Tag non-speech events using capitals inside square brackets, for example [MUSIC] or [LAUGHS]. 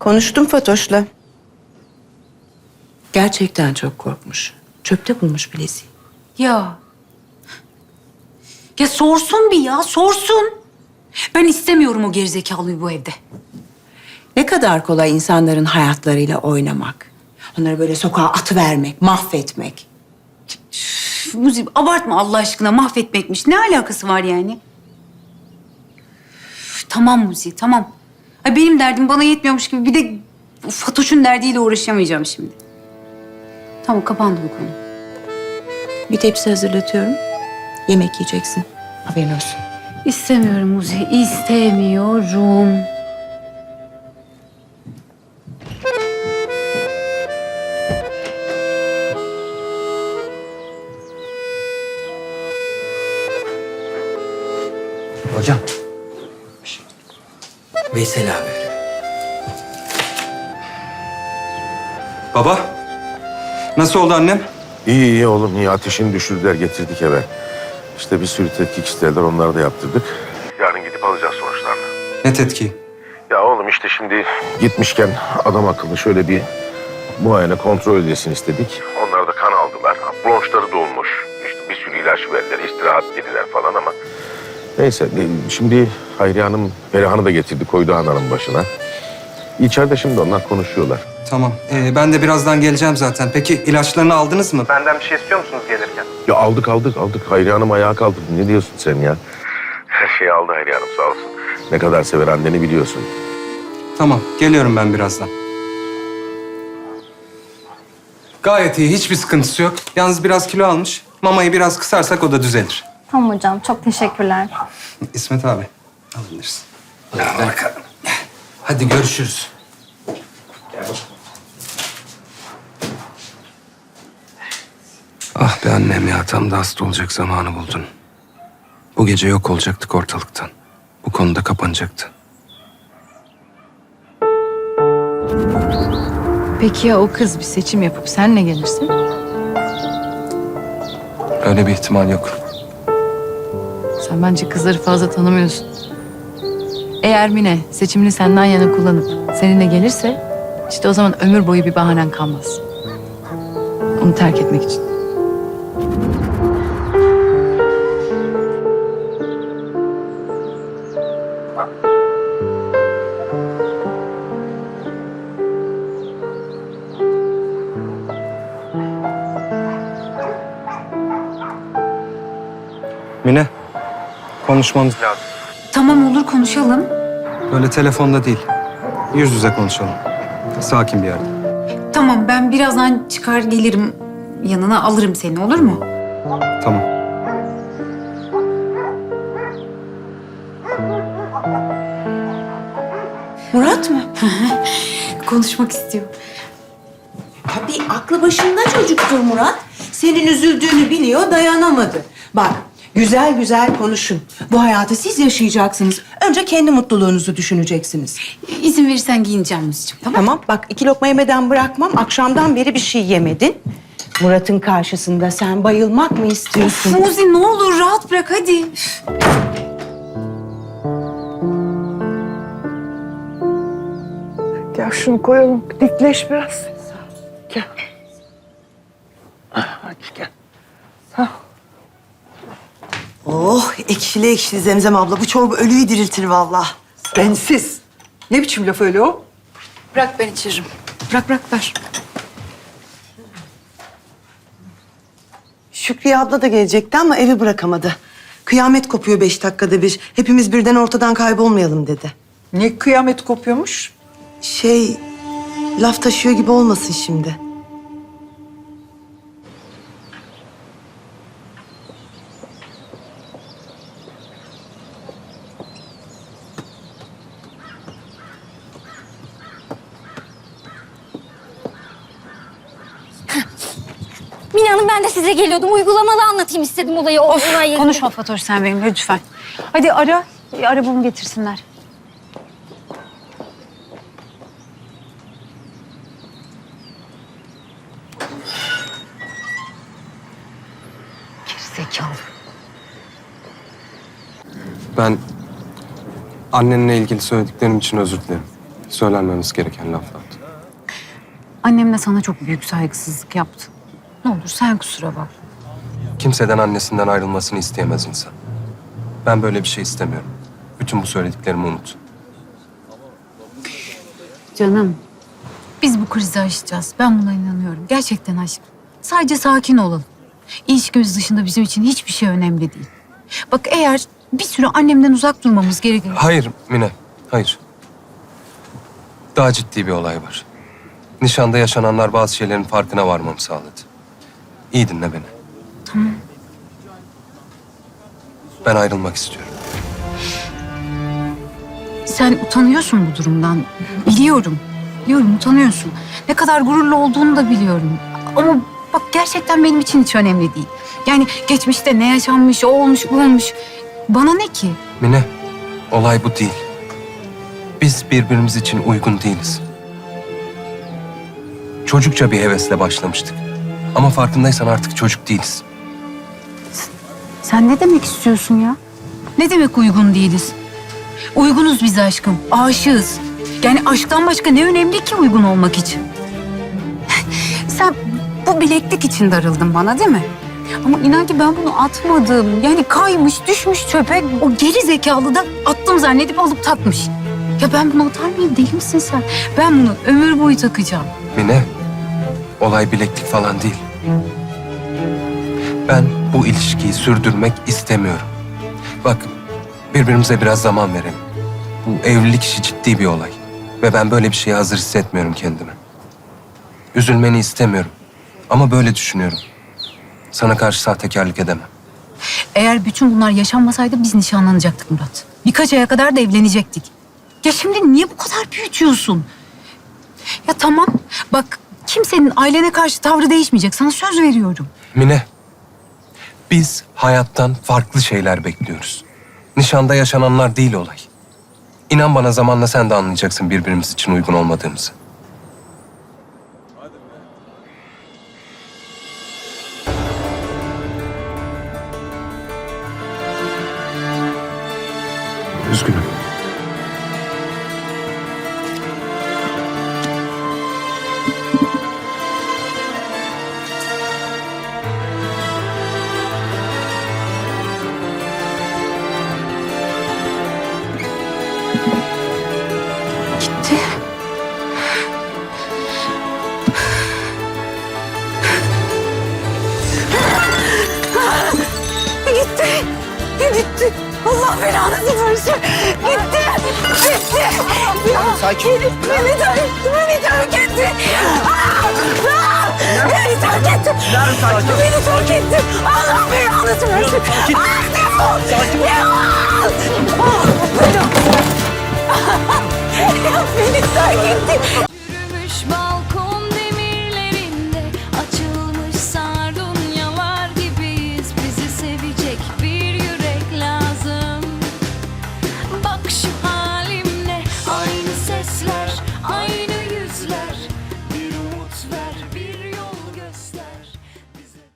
Konuştum Fatoş'la. Gerçekten çok korkmuş. Çöpte bulmuş bileziği. Ya. Ya sorsun bir ya, sorsun. Ben istemiyorum o gerizekalıyı bu evde. Ne kadar kolay insanların hayatlarıyla oynamak. Onları böyle sokağa atıvermek, mahvetmek. Üf, Muzi abartma Allah aşkına mahvetmekmiş. Ne alakası var yani? Üf, tamam Muzi, tamam. Ay benim derdim bana yetmiyormuş gibi bir de Fatoş'un derdiyle uğraşamayacağım şimdi. Tamam kapandı bu konu. Bir tepsi hazırlatıyorum. Yemek yiyeceksin. Haberin olsun. İstemiyorum Muzi, istemiyorum. Veysel abi. Baba, nasıl oldu annem? İyi iyi oğlum iyi ateşini düşürdüler getirdik eve. İşte bir sürü tetkik istediler onları da yaptırdık. Yarın gidip alacağız sonuçlarını. Ne tetkiği? Ya oğlum işte şimdi gitmişken adam akıllı şöyle bir muayene kontrol edilsin istedik. Onlar da kan aldılar. Bronşları dolmuş. İşte bir sürü ilaç verdiler, istirahat dediler falan ama... Neyse e, şimdi Hayriye Hanım, Perihan'ı da getirdi koydu Hanım'ın başına. İçeride şimdi onlar konuşuyorlar. Tamam, ee, ben de birazdan geleceğim zaten. Peki ilaçlarını aldınız mı? Benden bir şey istiyor musunuz gelirken? Ya aldık aldık aldık. Hayriye Hanım ayağa kaldırdı. Ne diyorsun sen ya? Her şeyi aldı Hayriye Hanım sağ olsun. Ne kadar sever anneni biliyorsun. Tamam, geliyorum ben birazdan. Gayet iyi, hiçbir sıkıntısı yok. Yalnız biraz kilo almış. Mamayı biraz kısarsak o da düzelir. Tamam hocam, çok teşekkürler. İsmet abi, alınırsın. Al bakalım. Hadi görüşürüz. Ah be annem ya, tam da hasta olacak zamanı buldun. Bu gece yok olacaktık ortalıktan. Bu konuda kapanacaktı. Peki ya o kız bir seçim yapıp senle gelirse? Öyle bir ihtimal yok. Sen bence kızları fazla tanımıyorsun. Eğer Mine seçimini senden yana kullanıp seninle gelirse... ...işte o zaman ömür boyu bir bahanen kalmaz. Onu terk etmek için. Mine, konuşmamız lazım. Tamam olur konuşalım. Böyle telefonda değil, yüz yüze konuşalım. Sakin bir yerde. Tamam ben birazdan çıkar gelirim yanına alırım seni olur mu? Tamam. Murat mı? [LAUGHS] Konuşmak istiyor. Tabii aklı başında çocuktur Murat. Senin üzüldüğünü biliyor, dayanamadı. Bak, güzel güzel konuşun. Bu hayatı siz yaşayacaksınız. Önce kendi mutluluğunuzu düşüneceksiniz. İzin verirsen giyineceğim Muzi'cim tamam Tamam, bak iki lokma yemeden bırakmam. Akşamdan beri bir şey yemedin. Murat'ın karşısında sen bayılmak mı istiyorsun? Muzi ne olur rahat bırak hadi. Gel şunu koyalım. Dikleş biraz. Gel. Hadi gel. Oh ekşili ekşili Zemzem abla. Bu çorba ölüyü diriltir vallahi. Bensiz. Ne biçim laf öyle o? Bırak ben içiririm. Bırak bırak ver. Şükriye abla da gelecekti ama evi bırakamadı. Kıyamet kopuyor beş dakikada bir. Hepimiz birden ortadan kaybolmayalım dedi. Ne kıyamet kopuyormuş? Şey, laf taşıyor gibi olmasın şimdi. Ben de size geliyordum. Uygulamalı anlatayım istedim olayı. O olayı. Konuşma Fatoş sen benimle lütfen. Hadi ara, arabamı getirsinler. Gerizekalı. Ben annenle ilgili söylediklerim için özür dilerim. Söylenmemiz gereken laflardı. Annem de sana çok büyük saygısızlık yaptı. Ne olur sen kusura bak. Kimseden annesinden ayrılmasını isteyemez insan. Ben böyle bir şey istemiyorum. Bütün bu söylediklerimi unut. Canım. Biz bu krizi aşacağız. Ben buna inanıyorum. Gerçekten aşk. Sadece sakin olalım. İlişkimiz dışında bizim için hiçbir şey önemli değil. Bak eğer bir süre annemden uzak durmamız gerekir. Hayır Mine, hayır. Daha ciddi bir olay var. Nişanda yaşananlar bazı şeylerin farkına varmamı sağladı. İyi dinle beni. Tamam. Ben ayrılmak istiyorum. Sen utanıyorsun bu durumdan. Biliyorum. Biliyorum utanıyorsun. Ne kadar gururlu olduğunu da biliyorum. Ama bak gerçekten benim için hiç önemli değil. Yani geçmişte ne yaşanmış, o olmuş, bu olmuş. Bana ne ki? Mine, olay bu değil. Biz birbirimiz için uygun değiliz. Çocukça bir hevesle başlamıştık. Ama farkındaysan artık çocuk değiliz. Sen ne demek istiyorsun ya? Ne demek uygun değiliz? Uygunuz biz aşkım. Aşığız. Yani aşktan başka ne önemli ki uygun olmak için? [LAUGHS] Sen bu bileklik için darıldın bana değil mi? Ama inan ki ben bunu atmadım. Yani kaymış, düşmüş çöpe. O geri zekalı da attım zannedip alıp takmış. Ya ben bunu atar mıyım? Deli misin sen? Ben bunu ömür boyu takacağım. Mine, olay bileklik falan değil. Ben bu ilişkiyi sürdürmek istemiyorum. Bak, birbirimize biraz zaman verelim. Bu evlilik işi ciddi bir olay. Ve ben böyle bir şeye hazır hissetmiyorum kendimi. Üzülmeni istemiyorum. Ama böyle düşünüyorum. Sana karşı sahtekarlık edemem. Eğer bütün bunlar yaşanmasaydı biz nişanlanacaktık Murat. Birkaç aya kadar da evlenecektik. Ya şimdi niye bu kadar büyütüyorsun? Ya tamam bak kimsenin ailene karşı tavrı değişmeyecek. Sana söz veriyorum. Mine, biz hayattan farklı şeyler bekliyoruz. Nişanda yaşananlar değil olay. İnan bana zamanla sen de anlayacaksın birbirimiz için uygun olmadığımızı. Allah belanızı versin. Gitti. Gitti. Ya, sakin Herif beni terk etti. Beni terk etti. Beni terk etti. Beni terk etti. Allah belanızı versin. Sakin. Defol. Sakin ol. Ya beni terk etti.